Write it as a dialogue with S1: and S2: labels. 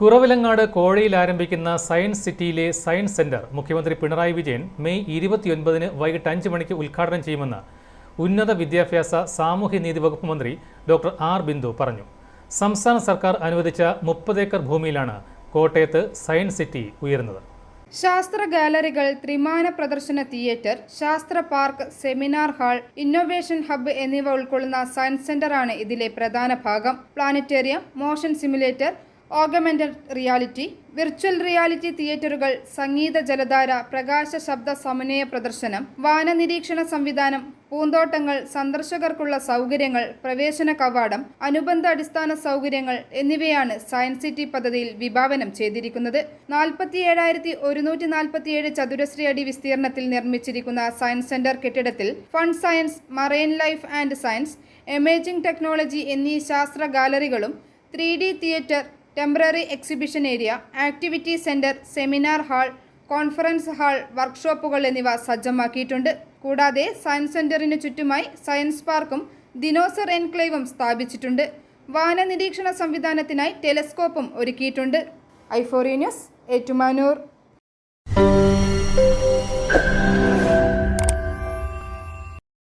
S1: കുറവിലങ്ങാട് കോഴയിൽ ആരംഭിക്കുന്ന സയൻസ് സിറ്റിയിലെ science centre മുഖ്യമന്ത്രി പിണറായി വിജയൻ മെയ് ഇരുപത്തിയൊൻപതിന് വൈകിട്ട് അഞ്ച് മണിക്ക് ഉദ്ഘാടനം ചെയ്യുമെന്ന് ഉന്നത വിദ്യാഭ്യാസ സാമൂഹ്യനീതി വകുപ്പ് മന്ത്രി ഡോക്ടർ ആർ ബിന്ദു പറഞ്ഞു. സംസ്ഥാന സർക്കാർ അനുവദിച്ച മുപ്പത് ഏക്കർ ഭൂമിയിലാണ് കോട്ടയത്ത് സയൻസ് സിറ്റി ഉയരുന്നത്.
S2: ശാസ്ത്ര ഗാലറികൾ ത്രിമാന പ്രദർശന തിയേറ്റർ ശാസ്ത്ര park seminar hall innovation hub എന്നിവ ഉൾക്കൊള്ളുന്ന സയൻസ് സെന്ററാണ് ഇതിലെ പ്രധാന ഭാഗം. Planetarium motion simulator augmented reality virtual reality തിയേറ്ററുകൾ സംഗീത ജലധാര പ്രകാശ ശബ്ദ സമന്വയ പ്രദർശനം വാനനിരീക്ഷണ സംവിധാനം പൂന്തോട്ടങ്ങൾ സന്ദർശകർക്കുള്ള സൗകര്യങ്ങൾ പ്രവേശന കവാടം അനുബന്ധ അടിസ്ഥാന സൗകര്യങ്ങൾ എന്നിവയാണ് സയൻസ് സിറ്റി പദ്ധതിയിൽ വിഭാവനം ചെയ്തിരിക്കുന്നത്. നാൽപ്പത്തി ഏഴായിരത്തി ഒരുന്നൂറ്റി നാൽപ്പത്തിയേഴ് ചതുരശ്ര അടി വിസ്തീർണത്തിൽ നിർമ്മിച്ചിരിക്കുന്ന സയൻസ് സെന്റർ കെട്ടിടത്തിൽ fund science marine life and science imaging technology എന്നീ ശാസ്ത്ര ഗാലറികളും three theatre temporary exhibition area activity centre seminar hall conference hall വർക്ക്ഷോപ്പുകൾ എന്നിവ സജ്ജമാക്കിയിട്ടുണ്ട്. കൂടാതെ സയൻസ് സെന്ററിന് ചുറ്റുമായി സയൻസ് പാർക്കും ദിനോസർ എൻക്ലേവും സ്ഥാപിച്ചിട്ടുണ്ട്. വാന നിരീക്ഷണ സംവിധാനത്തിനായി ടെലിസ്കോപ്പും ഒരുക്കിയിട്ടുണ്ട്. ഐഫോറി ന്യൂസ് ഏറ്റുമാനൂർ.